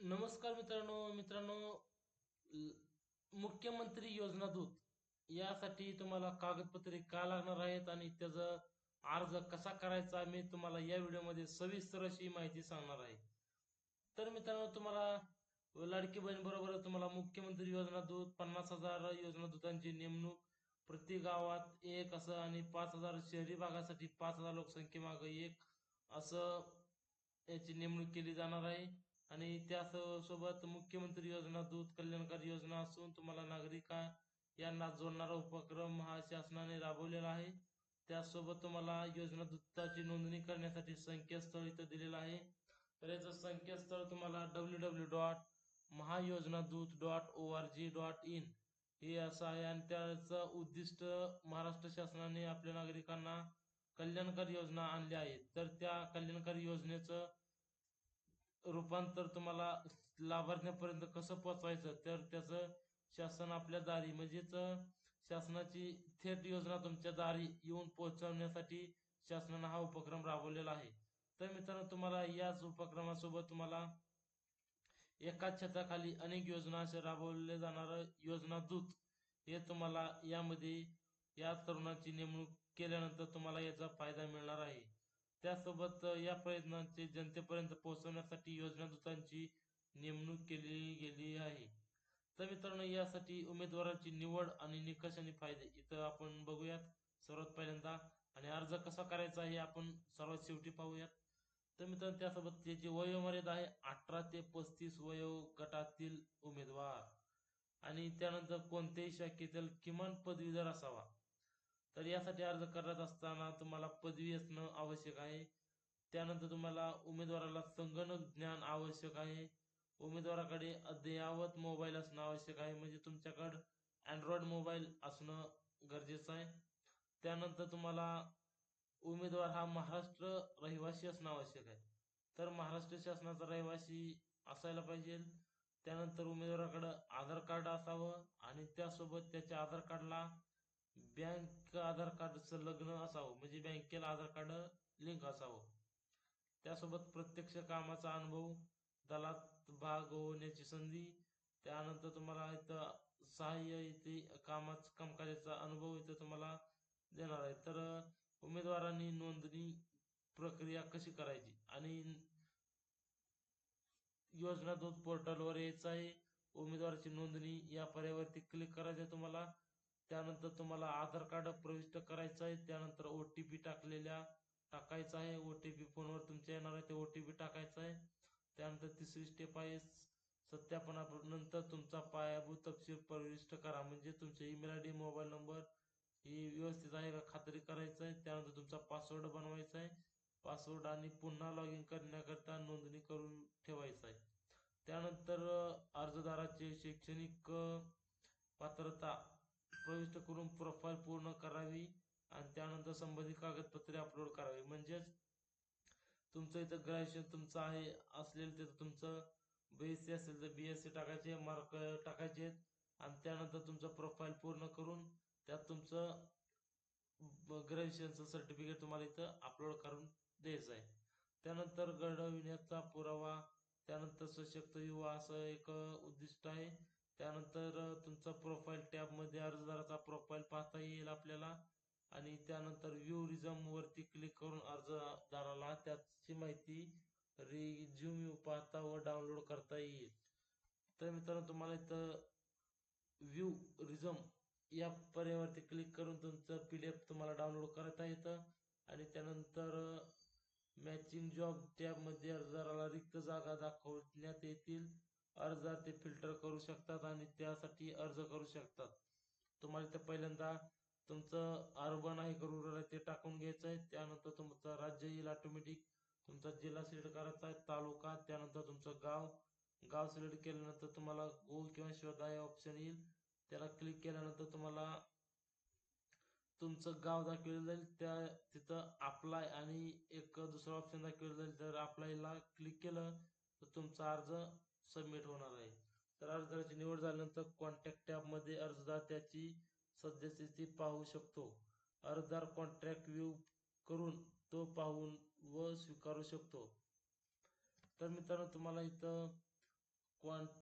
नमस्कार मित्रांनो मित्रांनो मुख्यमंत्री योजना दूत. यासाठी तुम्हाला कागदपत्रे का लागणार आहेत आणि त्याचा अर्ज कसा करायचा मी तुम्हाला या व्हिडिओमध्ये सविस्तर अशी माहिती सांगणार आहे. तर मित्रांनो तुम्हाला लाडकी बहीण बरोबर तुम्हाला मुख्यमंत्री योजना दूत पन्नास हजार योजना दूतांची नेमणूक प्रति गावात एक असं आणि पाच हजार शहरी भागासाठी पाच हजार लोकसंख्येमागे एक असं याची नेमणूक केली जाणार आहे. आणि त्या सोबत मुख्यमंत्री योजना दूध कल्याणकारी योजना असून तुम्हाला नागरिका यांना जोडणारा उपक्रम हा शासनाने राबवलेला आहे. त्यासोबत तुम्हाला योजना दूताची नोंदणी करण्यासाठी संकेतस्थळ इथं दिलेलं आहे. तर याचं संकेतस्थळ तुम्हाला डब्ल्यू डब्ल्यू डॉट महायोजना दूत dot O R G dot in हे असं आहे. आणि त्याचं उद्दिष्ट महाराष्ट्र शासनाने आपल्या नागरिकांना कल्याणकारी योजना आणल्या आहेत. तर त्या कल्याणकारी योजनेचं रूपांतर तुम्हाला लाभार्थ्यापर्यंत कसं पोचवायचं तर त्याचं शासन आपल्या दारी म्हणजेच शासनाची थेट योजना तुमच्या दारी येऊन पोहोचवण्यासाठी शासनानं हा उपक्रम राबवलेला आहे. तर मित्रांनो तुम्हाला याच उपक्रमासोबत तुम्हाला एकाच छताखाली अनेक योजना असे राबवले जाणार योजना दूत हे तुम्हाला यामध्ये या तरुणाची नेमणूक केल्यानंतर तुम्हाला याचा फायदा मिळणार आहे. त्यासोबत या प्रयत्नांचे जनतेपर्यंत पोहोचवण्यासाठी योजना दूतांची नेमणूक केली गेली आहे. तर मित्रांनो यासाठी उमेदवारांची निवड आणि निकष आणि फायदे इथं आपण बघूयात. सर्वात पहिल्यांदा आणि अर्ज कसा करायचा हे आपण सर्वात शेवटी पाहूयात. तर मित्रांनो त्यासोबत त्याची वयोमर्यादा आहे अठरा ते पस्तीस वयोगटातील उमेदवार. आणि त्यानंतर कोणत्याही शाखेतील किमान पदवीधर असावा. तर यासाठी अर्ज करत असताना तुम्हाला पदवी असणं आवश्यक आहे. त्यानंतर तुम्हाला उमेदवाराला संगणक ज्ञान आवश्यक आहे. उमेदवाराकडे अद्ययावत मोबाईल असणं आवश्यक आहे. म्हणजे तुमच्याकडं अँड्रॉइड मोबाईल असणं गरजेचं आहे. त्यानंतर तुम्हाला उमेदवार हा महाराष्ट्र रहिवासी असणं आवश्यक आहे. तर महाराष्ट्र शासनाचा रहिवासी असायला पाहिजे. त्यानंतर उमेदवाराकडं आधार कार्ड असावं आणि त्यासोबत त्याच्या आधार कार्डला बँक आधार कार्ड लग्न असावं म्हणजे बँकेला आधार कार्ड लिंक असावं. त्यासोबत प्रत्यक्ष कामाचा अनुभव दलात भाग होण्याची संधी त्यानंतर तुम्हाला इथं सहाय्य इथे कामाच कामकाजाचा अनुभव इथं तुम्हाला देणार आहे. तर उमेदवारांनी नोंदणी प्रक्रिया कशी करायची? आणि योजना दूत पोर्टलवर यायचं आहे उमेदवाराची नोंदणी या पर्यावरती क्लिक करायचं तुम्हाला त्यानंतर तुम्हाला आधार कार्ड प्रविष्ट करायचं आहे त्यानंतर ओ टी पी टाकलेल्या टाकायचा आहे. ओ टी पी फोनवर तुमच्या येणार आहे ते ओ टी पी टाकायचा आहे. त्यानंतर तिसरी स्टेप आहे सत्यापनानंतर तुमचा पायाभूत तपशील प्रविष्ट करा. म्हणजे तुमचे email I D mobile number ही व्यवस्थित आहे का खात्री करायचं आहे. त्यानंतर तुमचा पासवर्ड बनवायचा आहे. पासवर्ड आणि पुन्हा लॉग इन करण्याकरता नोंदणी करून ठेवायचं आहे. त्यानंतर अर्जदाराचे शैक्षणिक पात्रता प्रविष्ट करून प्रोफाईल पूर्ण करावी आणि त्यानंतर संबंधित कागदपत्रे अपलोड करावी. म्हणजेच तुमचं इथं ग्रॅज्युएशन तुमचं आहे असलेलं तिथं तुमचं बी एस सी असेल तर बी एस सी टाकायचे मार्क टाकायचे आणि त्यानंतर तुमचं प्रोफाईल पूर्ण करून त्यात तुमचं ग्रॅज्युएशनचं सर्टिफिकेट तुम्हाला इथं अपलोड करून द्यायचं आहे. त्यानंतर घडविण्याचा पुरावा त्यानंतर सशक्त युवा असं एक उद्दिष्ट आहे. त्यानंतर तुमचा प्रोफाईल टॅबमध्ये अर्जदाराचा प्रोफाईल पाहता येईल आपल्याला. आणि त्यानंतर व्ह्यू रिझम वरती क्लिक करून अर्जदाराला त्याची माहिती रिझ्यूम पाहता व डाउनलोड करता येईल. तर मित्रांनो तुम्हाला इथं व्ह्यू रिझम या पर्यावरती क्लिक करून तुमचं पी डी एफ तुम्हाला डाउनलोड करता येतं. आणि त्यानंतर मॅचिंग जॉब टॅबमध्ये अर्जदाराला रिक्त जागा दाखवण्यात येतील. अर्ज ते फिल्टर करू शकतात आणि त्यासाठी अर्ज करू शकतात. तुम्हाला ते पहिल्यांदा तुमचं अर्बन आहे का रुरल आहे ते टाकून घ्यायचं आहे. त्यानंतर तुमचं राज्य येईल ऑटोमॅटिक तुमचा जिल्हा सिलेक्ट करायचा आहे तालुका त्यानंतर तुमचं गाव. गाव सिलेक्ट केल्यानंतर तुम्हाला गो किंवा शोधा हे ऑप्शन येईल. त्याला क्लिक केल्यानंतर तुम्हाला तुमचं गाव दाखवलं जाईल. त्या तिथं अप्लाय आणि एक दुसरा ऑप्शन दाखवलं जाईल. जर अप्लायला क्लिक केलं तर तुमचा अर्ज सबमिट होणार आहे. तर अर्जदाराची निवड झाल्यानंतर कॉन्टॅक्ट टॅबमध्ये अर्जदार त्याची सद्यस्थिती पाहू शकतो. अर्जदार कॉन्ट्रॅक्ट व्ह्यू करून तो पाहून व स्वीकारू शकतो. तर मित्रांनो तुम्हाला इथं कॉन्ट